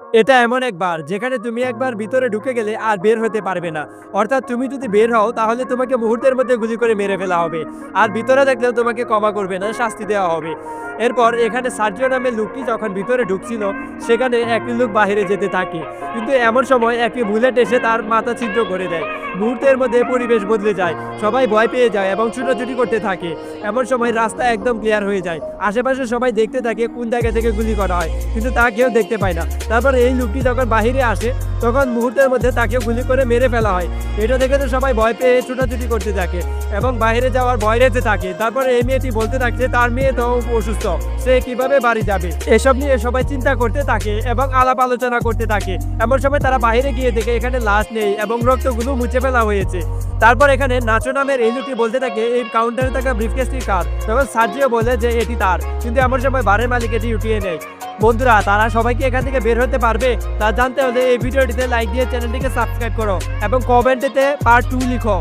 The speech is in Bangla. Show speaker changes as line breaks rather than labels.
এটা এমন একবার, যেখানে তুমি একবার ভিতরে ঢুকে গেলে আর বের হতে পারবে না। অর্থাৎ তুমি যদি বের হও, তাহলে তোমাকে মুহূর্তের মধ্যে গুলি করে মেরে ফেলা হবে। আর ভিতরে দেখলেও তোমাকে ক্ষমা করবে না, শাস্তি দেওয়া হবে। এরপর এখানে সার্জিও নামের লোকটি যখন ভিতরে ঢুকছিল, সেখানে একটি লোক বাইরে যেতে থাকে। কিন্তু এমন সময় একটি বুলেট এসে তার মাথা ছিদ্র করে দেয়। মুহূর্তের মধ্যে পরিবেশ বদলে যায়, সবাই ভয় পেয়ে যায় এবং ছুটোছুটি করতে থাকে। এমন সময় রাস্তা একদম ক্লিয়ার হয়ে যায়। আশেপাশে সবাই দেখতে থাকে কোন জায়গা থেকে গুলি করা হয়, কিন্তু তা কেউ দেখতে পায় না। তারপর এই লোকটি যখন বাহিরে আসে তখন মুহূর্তের মধ্যে তাকে গুলি করে মেরে ফেলা হয়। এটা দেখে তো সবাই ভয় পেয়ে ছুটাছুটি করতে থাকে এবং বাইরে যাওয়ার ভয় রেতে থাকে। তারপরে এই মেয়েটি বলতে থাকছে, তার মেয়ে তো অসুস্থ, সে কীভাবে বাড়ি যাবে? এসব নিয়ে সবাই চিন্তা করতে থাকে এবং আলাপ আলোচনা করতে থাকে। এমন সময় তারা বাইরে গিয়ে দেখে এখানে লাশ নেই এবং রক্তগুলো মুছে ফেলা হয়েছে। তারপর এখানে নাচো নামের এই লোকটি বলতে থাকে, এই কাউন্টারে থাকা ব্রিফকেসটি কার? তখন সার্জিও বলে যে, এটি তার, কিন্তু এমন সময় বারের মালিক এটি উঠিয়ে নেয়। বন্ধুরা, তারা সবাইকে এখান থেকে বের হতে পারবে? তা জানতে হলে এই ভিডিওটিতে লাইক দিয়ে চ্যানেলটিকে সাবস্ক্রাইব করো এবং কমেন্টেতে পার্ট টু লিখো।